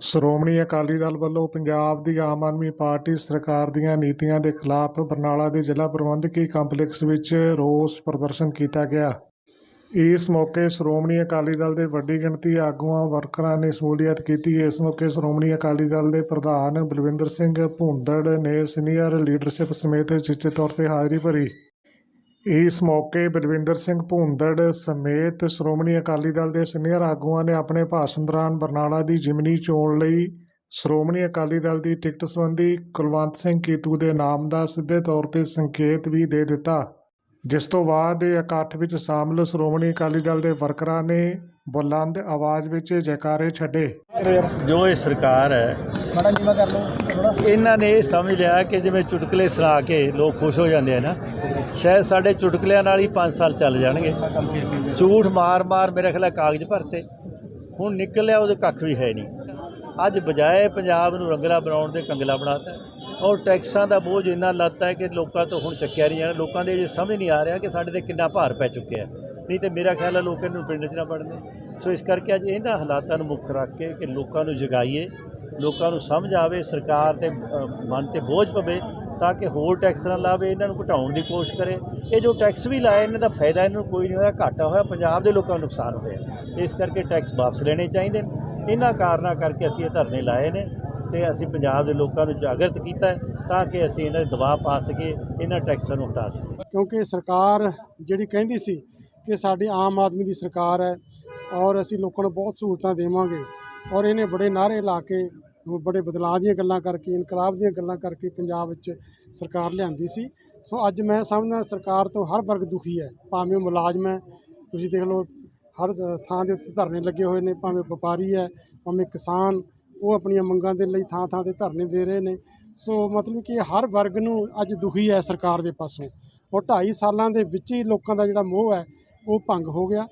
ਸ਼੍ਰੋਮਣੀ ਅਕਾਲੀ ਦਲ ਵੱਲੋਂ ਪੰਜਾਬ ਦੀ ਆਮ ਆਦਮੀ ਪਾਰਟੀ ਸਰਕਾਰ ਦੀਆਂ ਨੀਤੀਆਂ ਦੇ ਖਿਲਾਫ ਬਰਨਾਲਾ ਦੇ ਜ਼ਿਲ੍ਹਾ ਪ੍ਰਬੰਧਕੀ ਕੰਪਲੈਕਸ ਵਿੱਚ ਰੋਸ ਪ੍ਰਦਰਸ਼ਨ ਕੀਤਾ ਗਿਆ। ਇਸ ਮੌਕੇ ਸ਼੍ਰੋਮਣੀ ਅਕਾਲੀ ਦਲ ਦੇ ਵੱਡੀ ਗਿਣਤੀ ਆਗੂਆਂ, ਵਰਕਰਾਂ ਨੇ ਸ਼ਮੂਲੀਅਤ ਕੀਤੀ। ਇਸ ਮੌਕੇ ਸ਼੍ਰੋਮਣੀ ਅਕਾਲੀ ਦਲ ਦੇ ਪ੍ਰਧਾਨ ਬਲਵਿੰਦਰ ਸਿੰਘ ਭੁੰਦੜ ਨੇ ਸੀਨੀਅਰ ਲੀਡਰਸ਼ਿਪ ਸਮੇਤ ਚਿੱਚੇ ਤੌਰ ਤੇ ਹਾਜ਼ਰੀ ਭਰੀ। ਇਸ ਮੌਕੇ ਬਲਵਿੰਦਰ ਸਿੰਘ ਭੂੰਦੜ ਸਮੇਤ ਸ਼੍ਰੋਮਣੀ ਅਕਾਲੀ ਦਲ ਦੇ ਸੀਨੀਅਰ ਆਗੂਆਂ ਨੇ ਆਪਣੇ ਭਾਸ਼ਣ ਦੌਰਾਨ ਬਰਨਾਲਾ ਦੀ ਜਿਮਨੀ ਚੋਣ ਲਈ ਸ਼੍ਰੋਮਣੀ ਅਕਾਲੀ ਦਲ ਦੀ ਟਿਕਟ ਸੰਬੰਧੀ ਕੁਲਵੰਤ ਸਿੰਘ ਕੀਤੂ ਦੇ ਨਾਮ ਦਾ ਸਿੱਧੇ ਤੌਰ ਤੇ ਸੰਕੇਤ ਵੀ ਦੇ ਦਿੱਤਾ। ਜਿਸ ਤੋਂ ਬਾਅਦ ਇਹ ਇਕੱਠ ਵਿੱਚ ਸ਼ਾਮਲ ਸ਼੍ਰੋਮਣੀ ਅਕਾਲੀ ਦਲ ਦੇ ਵਰਕਰਾਂ ਨੇ ਬੁਲੰਦ ਆਵਾਜ਼ ਵਿੱਚ ਜੈਕਾਰੇ ਛੱਡੇ। ਜੋ ਇਹ ਸਰਕਾਰ ਹੈ ਮਾੜਾ ਨੀਵਾ ਕਰ ਲਓ ਥੋੜਾ ਇਹਨਾਂ ਨੇ ਇਹ ਸਮਝ ਲਿਆ ਕਿ ਜਿਵੇਂ ਚੁਟਕਲੇ ਸੁਣਾ ਕੇ ਲੋਕ ਖੁਸ਼ ਹੋ ਜਾਂਦੇ ਆ ਨਾ ਸ਼ਾਇਦ ਸਾਡੇ ਚੁਟਕਲਿਆਂ ਨਾਲ ਹੀ 5 ਸਾਲ ਚੱਲ ਜਾਣਗੇ। ਝੂਠ ਮਾਰ-ਮਾਰ ਮੇਰੇ ਖਿਆਲ ਕਾਗਜ਼ ਭਰਤੇ ਹੁਣ ਨਿਕਲਿਆ ਉਹਦੇ ਕੱਖ ਵੀ ਹੈ ਨਹੀਂ। ਅੱਜ ਬਜਾਏ ਪੰਜਾਬ ਨੂੰ ਰੰਗਲਾ ਬਣਾਉਣ ਦੇ ਕੰਗਲਾ ਬਣਾਤਾ ਔਰ ਟੈਕਸਾਂ ਦਾ ਬੋਝ ਇੰਨਾ ਲੱਤਾ ਹੈ ਕਿ ਲੋਕਾਂ ਤੋਂ ਹੁਣ ਚੱਕਿਆ ਨਹੀਂ ਜਾਣਾ। ਲੋਕਾਂ ਦੇ ਇਹ ਸਮਝ ਨਹੀਂ ਆ ਰਿਹਾ ਕਿ ਸਾਡੇ ਤੇ ਕਿੰਨਾ ਭਾਰ ਪੈ ਚੁੱਕਿਆ ਨਹੀਂ ਤੇ ਮੇਰਾ ਖਿਆਲ ਹੈ ਲੋਕਾਂ ਨੂੰ ਪਿੰਡ 'ਚ ਨਾ ਪੜਨੇ ਸੋ ਇਸ ਕਰਕੇ ਅੱਜ ਇਹਨਾਂ ਹਾਲਾਤਾਂ ਨੂੰ ਮੁੱਖ ਰੱਖ ਕੇ ਕਿ ਲੋਕਾਂ ਨੂੰ ਜਗਾਈਏ, ਲੋਕਾਂ ਨੂੰ ਸਮਝ ਆਵੇ, ਸਰਕਾਰ ਤੇ ਮਨ ਤੇ ਬੋਝ ਪਵੇ ਤਾਂ ਕਿ ਹੋਰ ਟੈਕਸ ਨਾ ਲਾਵੇ, ਇਹਨਾਂ ਨੂੰ ਘਟਾਉਣ ਦੀ ਕੋਸ਼ਿਸ਼ ਕਰੇ। ਇਹ ਜੋ ਟੈਕਸ ਵੀ ਲਾਏ ਇਹਨਾਂ ਦਾ ਫਾਇਦਾ ਇਹਨਾਂ ਨੂੰ ਕੋਈ ਨਹੀਂ ਹੋਇਆ। ਘਾਟਾ ਹੋਇਆ, ਪੰਜਾਬ ਦੇ ਲੋਕਾਂ ਨੂੰ ਨੁਕਸਾਨ ਹੋਇਆ। ਇਸ ਕਰਕੇ ਟੈਕਸ ਵਾਪਸ ਲੈਣੇ ਚਾਹੀਦੇ ਨੇ। ਇਹਨਾਂ ਕਾਰਨਾਂ ਕਰਕੇ ਅਸੀਂ ਇਹ ਧਰਨੇ ਲਾਏ ਨੇ ਤੇ ਅਸੀਂ ਪੰਜਾਬ ਦੇ ਲੋਕਾਂ ਨੂੰ ਜਾਗਰਤ ਕੀਤਾ ਤਾਂ ਕਿ ਅਸੀਂ ਇਹਨਾਂ ਦੇ ਦਬਾਅ ਪਾ ਸਕੀਏ, ਇਹਨਾਂ ਟੈਕਸਾਂ ਨੂੰ ਹਟਾ ਸਕੀਏ। ਕਿਉਂਕਿ ਸਰਕਾਰ ਜਿਹੜੀ ਕਹਿੰਦੀ ਸੀ ਕਿ ਸਾਡੀ ਆਮ ਆਦਮੀ ਦੀ ਸਰਕਾਰ ਹੈ ਔਰ ਅਸੀਂ ਲੋਕਾਂ ਨੂੰ ਬਹੁਤ ਸਹੂਲਤਾਂ ਦੇਵਾਂਗੇ ਔਰ ਇਹਨੇ ਬੜੇ ਨਾਅਰੇ ਲਾ ਕੇ ਬੜੇ ਬਦਲਾਅ ਦੀਆਂ ਗੱਲਾਂ ਕਰਕੇ, ਇਨਕਲਾਬ ਦੀਆਂ ਗੱਲਾਂ ਕਰਕੇ ਪੰਜਾਬ ਵਿੱਚ ਸਰਕਾਰ ਲਿਆਂਦੀ ਸੀ। ਸੋ ਅੱਜ ਮੈਂ ਸਮਝਦਾ ਸਰਕਾਰ ਤੋਂ ਹਰ ਵਰਗ ਦੁਖੀ ਹੈ, ਭਾਵੇਂ ਉਹ ਮੁਲਾਜ਼ਮ ਹੈ। ਤੁਸੀਂ ਦੇਖ ਲਓ ਹਰ ਥਾਂ ਦੇ ਉੱਤੇ ਧਰਨੇ ਲੱਗੇ ਹੋਏ ਨੇ, ਭਾਵੇਂ ਵਪਾਰੀ ਹੈ, ਭਾਵੇਂ ਕਿਸਾਨ, ਉਹ ਆਪਣੀਆਂ ਮੰਗਾਂ ਦੇ ਲਈ ਥਾਂ ਥਾਂ ਤੇ ਧਰਨੇ ਦੇ ਰਹੇ ਨੇ। ਸੋ ਮਤਲਬ ਕਿ ਹਰ ਵਰਗ ਨੂੰ ਅੱਜ ਦੁਖੀ ਹੈ ਸਰਕਾਰ ਦੇ ਪਾਸੋਂ। ਔਰ 2.5 ਸਾਲਾਂ ਦੇ ਵਿੱਚ ਹੀ ਲੋਕਾਂ ਦਾ ਜਿਹੜਾ ਮੋਹ ਹੈ, ਉਹ ਭੰਗ ਹੋ ਗਿਆ।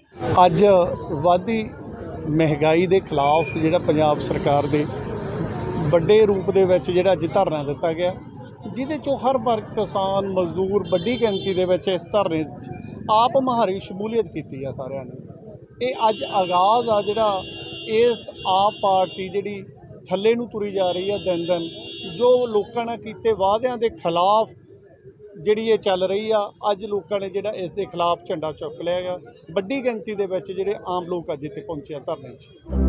ਅੱਜ ਵਾਧੀ ਮਹਿੰਗਾਈ ਦੇ ਖਿਲਾਫ ਜਿਹੜਾ ਪੰਜਾਬ ਸਰਕਾਰ ਦੇ ਵੱਡੇ ਰੂਪ ਦੇ ਵਿੱਚ ਜਿਹੜਾ ਅੱਜ ਧਰਨਾ ਦਿੱਤਾ ਗਿਆ, ਜਿਹਦੇ ਚੋਂ ਹਰ ਵਰਗ, ਕਿਸਾਨ, ਮਜ਼ਦੂਰ, ਵੱਡੀ ਗਿਣਤੀ ਦੇ ਵਿੱਚ ਇਸ ਧਰਨੇ 'ਚ ਆਪ ਮਹਾਰੀ ਸ਼ਮੂਲੀਅਤ ਕੀਤੀ ਆ ਸਾਰਿਆਂ ਨੇ। ਇਹ ਅੱਜ ਆਗਾਜ਼ ਆ ਜਿਹੜਾ ਇਸ ਆਪ ਪਾਰਟੀ ਜਿਹੜੀ ਥੱਲੇ ਨੂੰ ਤੁਰੀ ਜਾ ਰਹੀ ਹੈ ਦਿਨ ਦਿਨ, ਜੋ ਲੋਕਾਂ ਨੇ ਕੀਤੇ ਵਾਅਦਿਆਂ ਦੇ ਖਿਲਾਫ ਜਿਹੜੀ ਇਹ ਚੱਲ ਰਹੀ ਆ, ਅੱਜ ਲੋਕਾਂ ਨੇ ਜਿਹੜਾ ਇਸ ਦੇ ਖਿਲਾਫ ਝੰਡਾ ਚੁੱਕ ਲਿਆ ਹੈਗਾ। ਵੱਡੀ ਗਿਣਤੀ ਦੇ ਵਿੱਚ ਜਿਹੜੇ ਆਮ ਲੋਕ ਅੱਜ ਇੱਥੇ ਪਹੁੰਚੇ ਆ ਧਰਨੇ 'ਚ।